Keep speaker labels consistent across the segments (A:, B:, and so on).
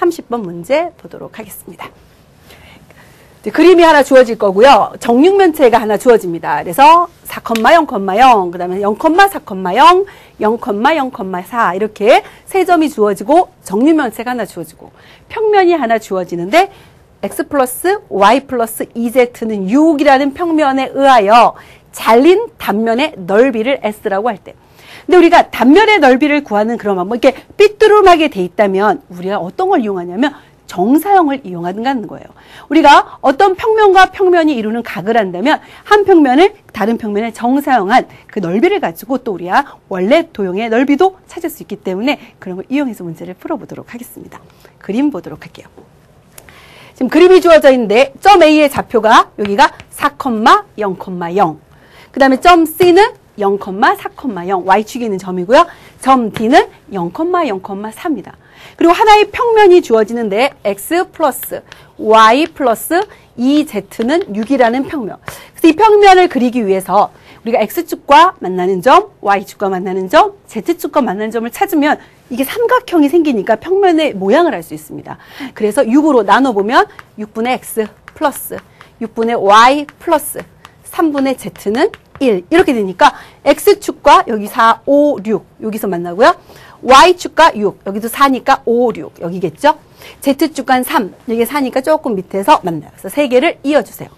A: 30번 문제 보도록 하겠습니다. 그림이 하나 주어질 거고요. 정육면체가 하나 주어집니다. 그래서 4,0,0, 그 다음에 0,4,0, 0,0,4 이렇게 세 점이 주어지고 정육면체가 하나 주어지고 평면이 하나 주어지는데 x 플러스 y 플러스 2z는 6이라는 평면에 의하여 잘린 단면의 넓이를 s라고 할 때. 근데 우리가 단면의 넓이를 구하는 그런 방법, 이렇게 삐뚤음하게 돼 있다면 우리가 어떤 걸 이용하냐면 정사형을 이용하는 거예요. 우리가 어떤 평면과 평면이 이루는 각을 한다면 한 평면을 다른 평면의 정사형한 그 넓이를 가지고 또 우리가 원래 도형의 넓이도 찾을 수 있기 때문에 그런 걸 이용해서 문제를 풀어보도록 하겠습니다. 그림 보도록 할게요. 지금 그림이 주어져 있는데 점 A의 좌표가 여기가 4,0,0. 그 다음에 점 C는 0,4,0 Y축에 있는 점이고요. 점 D는 0,0,4입니다. 그리고 하나의 평면이 주어지는데 x 플러스 y 플러스 2z는 6이라는 평면. 그래서 이 평면을 그리기 위해서 우리가 x축과 만나는 점, y축과 만나는 점, z축과 만나는 점을 찾으면 이게 삼각형이 생기니까 평면의 모양을 알 수 있습니다. 그래서 6으로 나눠보면 6분의 x 플러스 6분의 y 플러스 3분의 z는 1 이렇게 되니까 x축과 여기 4, 5, 6 여기서 만나고요. y축과 6 여기도 4니까 5, 6 여기겠죠. z축과 3 여기 4니까 조금 밑에서 만나요. 그래서 세 개를 이어주세요.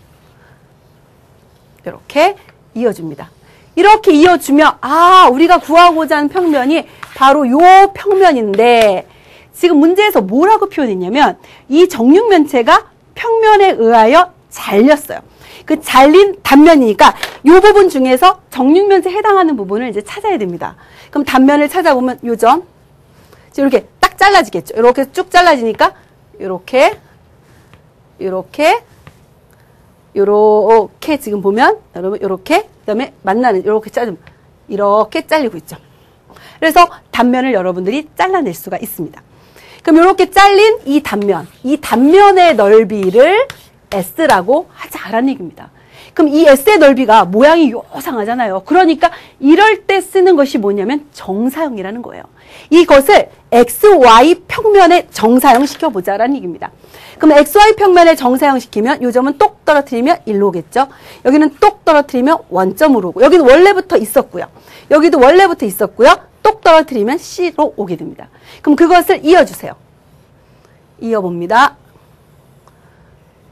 A: 이렇게 이어줍니다. 이렇게 이어주면 아 우리가 구하고자 하는 평면이 바로 요 평면인데 지금 문제에서 뭐라고 표현했냐면 이 정육면체가 평면에 의하여 잘렸어요. 그 잘린 단면이니까 이 부분 중에서 정육면체에 해당하는 부분을 이제 찾아야 됩니다. 그럼 단면을 찾아보면 요 점, 이렇게 딱 잘라지겠죠. 이렇게 쭉 잘라지니까 이렇게, 이렇게, 이렇게 지금 보면 여러분 이렇게 그다음에 만나는 이렇게 짜름 이렇게 잘리고 있죠. 그래서 단면을 여러분들이 잘라낼 수가 있습니다. 그럼 이렇게 잘린 이 단면, 이 단면의 넓이를 S라고 하자라는 얘기입니다. 그럼 이 S의 넓이가 모양이 요상하잖아요. 그러니까 이럴 때 쓰는 것이 뭐냐면 정사형이라는 거예요. 이것을 XY 평면에 정사형 시켜보자라는 얘기입니다. 그럼 XY 평면에 정사형 시키면 요 점은 똑 떨어뜨리면 1로 오겠죠. 여기는 똑 떨어뜨리면 원점으로 오고 여기는 원래부터 있었고요. 여기도 원래부터 있었고요. 똑 떨어뜨리면 C로 오게 됩니다. 그럼 그것을 이어주세요. 이어봅니다.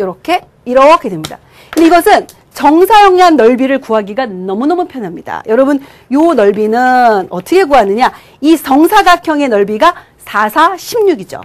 A: 이렇게 이렇게 됩니다. 근데 이것은 정사형의 넓이를 구하기가 너무너무 편합니다. 여러분 요 넓이는 어떻게 구하느냐 이 정사각형의 넓이가 4, 4, 16이죠.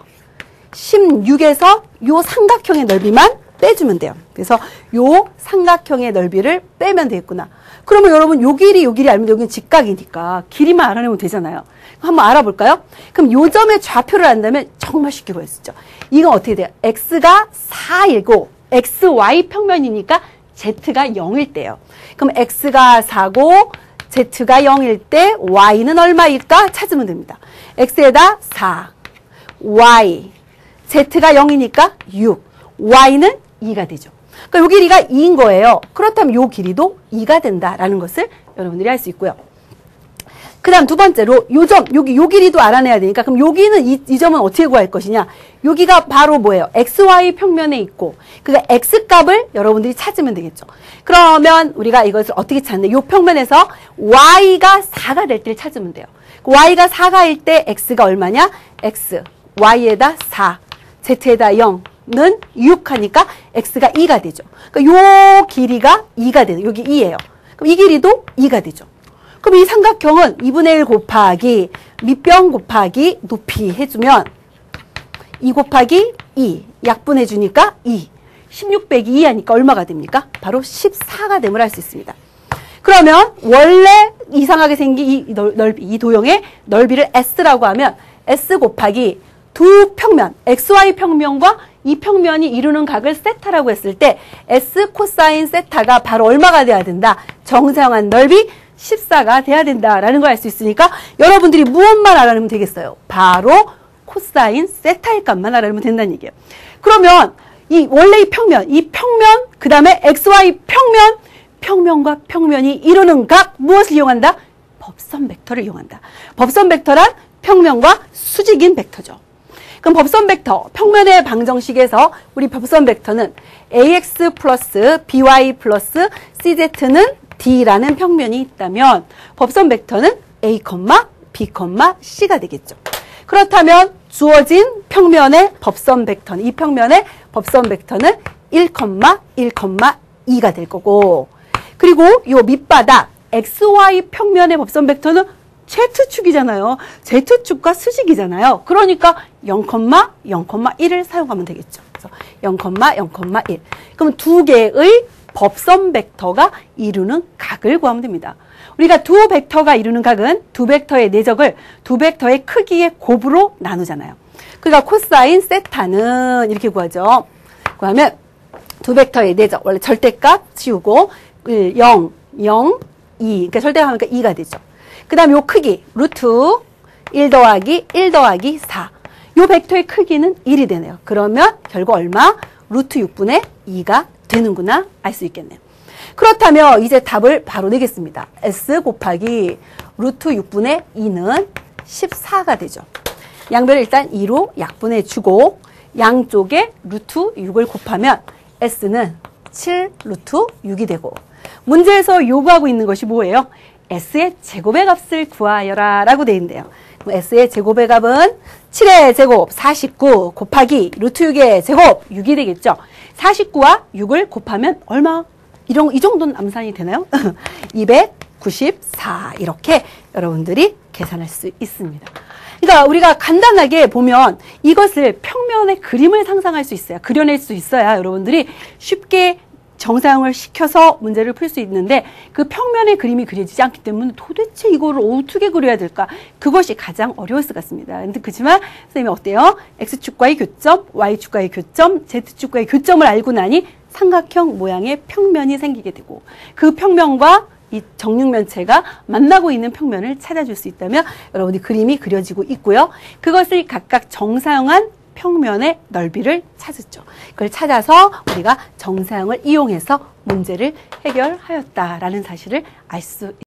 A: 16에서 요 삼각형의 넓이만 빼주면 돼요. 그래서 요 삼각형의 넓이를 빼면 되겠구나. 그러면 여러분 요 길이 요 길이 알면 여기는 직각이니까 길이만 알아내면 되잖아요. 한번 알아볼까요? 그럼 요 점의 좌표를 안다면 정말 쉽게 구할 수 있죠. 이건 어떻게 돼요? x가 4이고 xy 평면이니까 z가 0일 때요. 그럼 x가 4고 z가 0일 때 y는 얼마일까 찾으면 됩니다. x에다 4, y, z가 0이니까 6, y는 2가 되죠. 그러니까 요 길이가 2인 거예요. 그렇다면 요 길이도 2가 된다라는 것을 여러분들이 알 수 있고요. 그 다음 두 번째로 요 점, 여기 요 길이도 알아내야 되니까 그럼 여기는 이, 이 점은 어떻게 구할 것이냐 여기가 바로 뭐예요? XY 평면에 있고 그 X값을 여러분들이 찾으면 되겠죠. 그러면 우리가 이것을 어떻게 찾는 요 평면에서 Y가 4가 될 때를 찾으면 돼요. 그 Y가 4가일 때 X가 얼마냐? X, Y에다 4, Z에다 0 는 6 하니까 X가 2가 되죠. 그러니까 요 길이가 2가 되는 여기 2예요. 그럼 이 길이도 2가 되죠. 그럼 이 삼각형은 2분의 1 곱하기 밑변 곱하기 높이 해주면 2 곱하기 2 약분해 주니까 2 16 빼기 2 하니까 얼마가 됩니까? 바로 14가 됨을 알 수 있습니다. 그러면 원래 이상하게 생긴 이 넓이, 이 도형의 넓이를 S라고 하면 S 곱하기 두 평면, XY 평면과 이 평면이 이루는 각을 세타라고 했을 때 S 코사인 세타가 바로 얼마가 돼야 된다? 정사형한 넓이 14가 돼야 된다라는 걸 알 수 있으니까 여러분들이 무엇만 알아내면 되겠어요? 바로 코사인 세타의 값만 알아내면 된다는 얘기예요. 그러면 이 원래 이 평면, 이 평면, 그 다음에 XY 평면, 평면과 평면이 이루는 각 무엇을 이용한다? 법선 벡터를 이용한다. 법선 벡터란 평면과 수직인 벡터죠. 그럼 법선 벡터 평면의 방정식에서 우리 법선 벡터는 ax 플러스 by 플러스 cz는 d라는 평면이 있다면 법선 벡터는 a, b, c가 되겠죠. 그렇다면 주어진 평면의 법선 벡터는 이 평면의 법선 벡터는 1, 1, 2가 될 거고 그리고 요 밑바닥 xy 평면의 법선 벡터는 Z축이잖아요. Z축과 수직이잖아요. 그러니까 0,0,1을 사용하면 되겠죠. 그래서 0,0,1. 그럼 두 개의 법선 벡터가 이루는 각을 구하면 됩니다. 우리가 두 벡터가 이루는 각은 두 벡터의 내적을 두 벡터의 크기의 곱으로 나누잖아요. 그러니까 코사인 세타는 이렇게 구하죠. 구하면 두 벡터의 내적, 원래 절대값 치우고 1, 0, 0, 2. 그러니까 절대값 하니까 2가 되죠. 그 다음 요 크기, 루트 1 더하기 1 더하기 4. 요 벡터의 크기는 1이 되네요. 그러면 결국 얼마? 루트 6분의 2가 되는구나 알 수 있겠네요. 그렇다면 이제 답을 바로 내겠습니다. S 곱하기 루트 6분의 2는 14가 되죠. 양변을 일단 2로 약분해 주고 양쪽에 루트 6을 곱하면 S는 7 루트 6이 되고 문제에서 요구하고 있는 것이 뭐예요? S의 제곱의 값을 구하여라 라고 되어 있는데요. S의 제곱의 값은 7의 제곱 49 곱하기 루트 6의 제곱 6이 되겠죠. 49와 6을 곱하면 얼마? 이런, 이 정도는 암산이 되나요? 294 이렇게 여러분들이 계산할 수 있습니다. 그러니까 우리가 간단하게 보면 이것을 평면의 그림을 상상할 수 있어요. 그려낼 수 있어야 여러분들이 쉽게 정사용을 시켜서 문제를 풀 수 있는데 그 평면의 그림이 그려지지 않기 때문에 도대체 이거를 어떻게 그려야 될까? 그것이 가장 어려웠을 것 같습니다. 근데 그지만 선생님이 어때요? X축과의 교점, Y축과의 교점, Z축과의 교점을 알고 나니 삼각형 모양의 평면이 생기게 되고 그 평면과 이 정육면체가 만나고 있는 평면을 찾아줄 수 있다면 여러분이 그림이 그려지고 있고요. 그것을 각각 정사용한 평면의 넓이를 찾았죠. 그걸 찾아서 우리가 정사형을 이용해서 문제를 해결하였다라는 사실을 알수 있습니다.